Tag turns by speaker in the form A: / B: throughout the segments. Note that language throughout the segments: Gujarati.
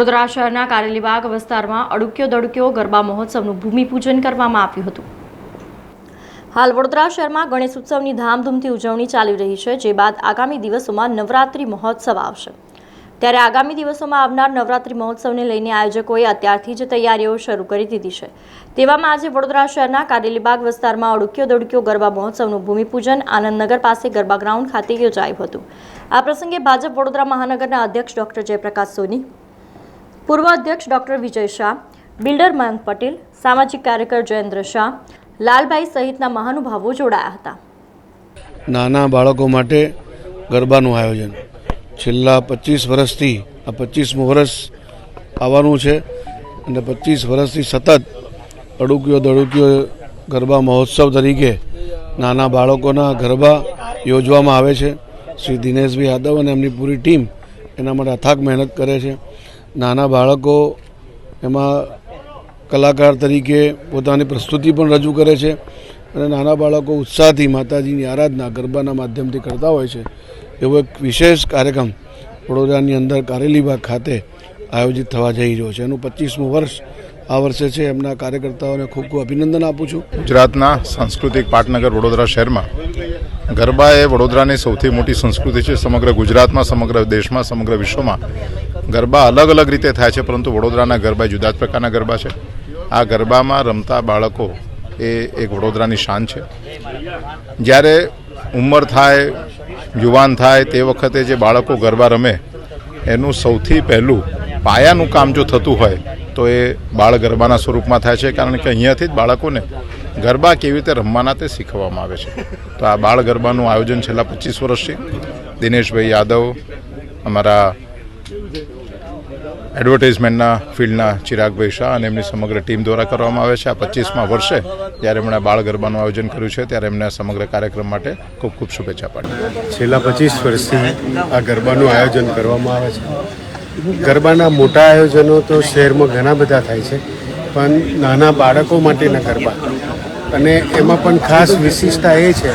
A: વડોદરા શહેરના કારેલીબાગ વિસ્તારમાં અડુક્યો દડુક્યો ગરબા મહોત્સવનું ભૂમિપૂજન કરવામાં આવ્યું હતું. હાલ વડોદરા શહેરમાં ગણેશ ઉત્સવની ધામધૂમથી ઉજવણી ચાલી રહી છે, જે બાદ આગામી દિવસોમાં નવરાત્રિ મહોત્સવ આવશે. ત્યારે આગામી દિવસોમાં આવનાર નવરાત્રિ મહોત્સવને લઈને આયોજકોએ અત્યારથી જ તૈયારીઓ શરૂ કરી દીધી છે. તેવામાં આજે વડોદરા શહેરના કારેલીબાગ વિસ્તારમાં અડુક્યો દડુક્યો ગરબા મહોત્સવનું ભૂમિપૂજન આનંદનગર પાસે ગરબા ગ્રાઉન્ડ ખાતે યોજાયું હતું. આ પ્રસંગે ભાજપ વડોદરા મહાનગરના અધ્યક્ષ ડોક્ટર જયપ્રકાશ સોની પૂર્વ અધ્યક્ષ ડોક્ટર વિજય શાહ, બિલ્ડર મયંક પટેલ, સામાજિક કાર્યકર જયેન્દ્ર શાહ, લાલભાઈ સહિતના મહાનુભાવો જોડાયા હતા.
B: નાના બાળકો માટે ગરબાનું આયોજન. છેલ્લા પચીસ વર્ષથી, આ પચીસમું વર્ષ આવવાનું છે અને પચીસ વર્ષથી સતત અડુકીઓ દડુકીઓ ગરબા મહોત્સવ તરીકે નાના બાળકોના ગરબા યોજવામાં આવે છે. શ્રી દિનેશભાઈ યાદવ અને એમની પૂરી ટીમ એના માટે અથાગ મહેનત કરે છે. નાના બાળકો એમાં કલાકાર તરીકે પોતાની પ્રસ્તુતિ પણ રજૂ કરે છે અને નાના બાળકો ઉત્સાહથી માતાજીની આરાધના ગરબાના માધ્યમથી કરતા હોય છે. એવો એક વિશેષ કાર્યક્રમ વડોદરાની અંદર કારેલીબાગ ખાતે આયોજિત થવા જઈ રહ્યો છે. એનું પચીસમું વર્ષ આ વર્ષે છે. એમના કાર્યકર્તાઓને ખૂબ ખૂબ અભિનંદન આપું છું.
C: ગુજરાતના સાંસ્કૃતિક પાટનગર વડોદરા શહેરમાં ગરબા એ વડોદરાની સૌથી મોટી સંસ્કૃતિ છે. સમગ્ર ગુજરાતમાં, સમગ્ર દેશમાં, સમગ્ર વિશ્વમાં ગરબા અલગ અલગ રીતે થાય છે, પરંતુ વડોદરાના ગરબા જુદા જ પ્રકારના ગરબા છે. આ ગરબામાં રમતા બાળકો એ એક વડોદરાની શાન છે. જ્યારે ઉંમર થાય, યુવાન થાય, તે વખતે જે બાળકો ગરબા રમે, એનું સૌથી પહેલું પાયાનું કામ જો થતું હોય, તો એ બાળ ગરબાના સ્વરૂપમાં થાય છે, કારણ કે અહીંયાથી જ બાળકોને ગરબા કેવી રીતે રમવાના તે શીખવવામાં આવે છે. તો આ બાળ ગરબાનું આયોજન છેલ્લા પચીસ વર્ષથી દિનેશભાઈ યાદવ, અમારા એડવર્ટાઇઝમેન્ટના ફિલ્ડના ચિરાગભાઈ શાહ અને એમની સમગ્ર ટીમ દ્વારા કરવામાં આવે છે. આ પચીસમાં વર્ષે જ્યારે એમણે બાળ ગરબાનું આયોજન કર્યું છે, ત્યારે એમને સમગ્ર કાર્યક્રમ માટે ખૂબ ખૂબ શુભેચ્છા પાઠવી.
D: છેલ્લા પચીસ વર્ષથી આ ગરબાનું આયોજન કરવામાં આવે છે. ગરબાના મોટા આયોજનો તો શહેરમાં ઘણા બધા થાય છે, પણ નાના બાળકો માટેના ગરબા અને એમાં પણ ખાસ વિશિષ્ટતા એ છે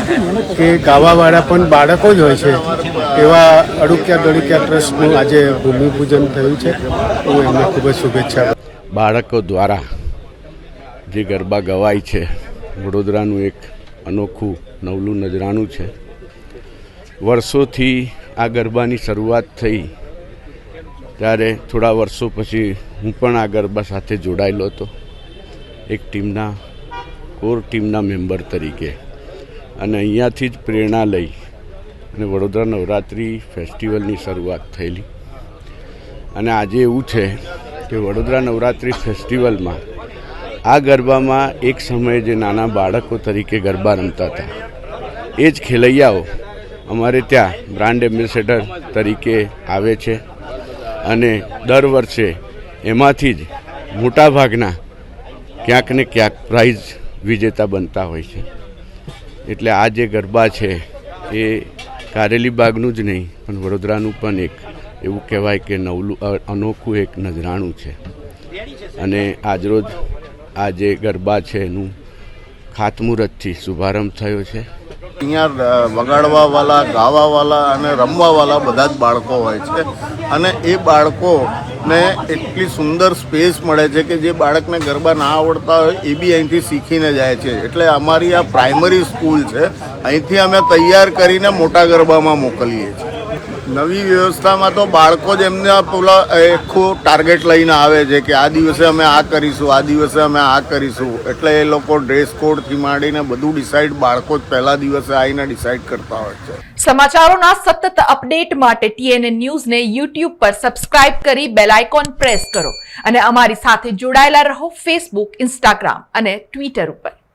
D: કે ગાવાવાળા પણ બાળકો જ હોય છે. એવા અડુક્યા દડુક્યા ટ્રસ્ટનું આજે ભૂમિપૂજન થયું છે. હું એમને ખૂબ જ શુભેચ્છા
E: બાળકો દ્વારા જે ગરબા ગવાય છે, વડોદરાનું એક અનોખું નવલું નજરાણું છે. વર્ષોથી આ ગરબાની શરૂઆત થઈ. ત્યારે થોડા વર્ષો પછી હું પણ આ ગરબા સાથે જોડાયેલો હતો. એક ટીમના કોર ટીમના મેમ્બર તરીકે. અને અહીંયાથી જ પ્રેરણા લઈ અને વડોદરા નવરાત્રિ ફેસ્ટિવલની શરૂઆત થયેલી. અને આજે એવું છે કે વડોદરા નવરાત્રિ ફેસ્ટિવલમાં આ ગરબામાં એક સમયે જે નાના બાળકો તરીકે ગરબા રમતા હતા, એ જ ખેલૈયાઓ અમારે ત્યાં બ્રાન્ડ એમ્બેસેડર તરીકે આવે છે. અને દર વર્ષે એમાંથી જ મોટાભાગના ક્યાંક ને ક્યાંક પ્રાઇઝ વિજેતા બનતા હોય છે. એટલે આ જે ગરબા છે, એ કારેલી બાગનું જ નહીં, પણ વડોદરાનું પણ એક એવું કહેવાય કે નવલું અનોખું એક નજરાણું છે. અને આજરોજ આ જે ગરબા છે એનું ખાતમુહૂર્તથી શુભારંભ થયો છે.
F: અહીંયા વગાડવાવાળા ગાવાવાળા અને રમવાવાળા બધા જ બાળકો હોય છે. અને એ બાળકોને એટલી સુંદર સ્પેસ મળે છે કે જે બાળકને ગરબા ના આવડતા હોય એ બી અહીંથી શીખીને જાય છે. એટલે અમારી આ પ્રાઇમરી સ્કૂલ છે. અહીંથી અમે તૈયાર કરીને મોટા ગરબામાં મોકલીએ છીએ. નવી વ્યવસ્થામાં તો બાળકો જ એમને પેલા આખું ટાર્ગેટ લઈને આવે છે કે આ દિવસે અમે આ કરીશું, આ દિવસે અમે આ કરીશું. એટલે એ લોકો ડ્રેસ કોડથી માંડીને બધું ડિસાઈડ બાળકો જ પહેલા દિવસે આવીને ડિસાઈડ કરતા હોય છે.
G: સમાચારોના સતત અપડેટ માટે ટીએનએ ન્યૂઝને યુટ્યુબ પર સબસ્ક્રાઇબ કરી બેલ આઇકોન પ્રેસ કરો. અને અમારી સાથે જોડાયેલા રહો ફેસબુક ઇન્સ્ટાગ્રામ અને ટ્વિટર ઉપર.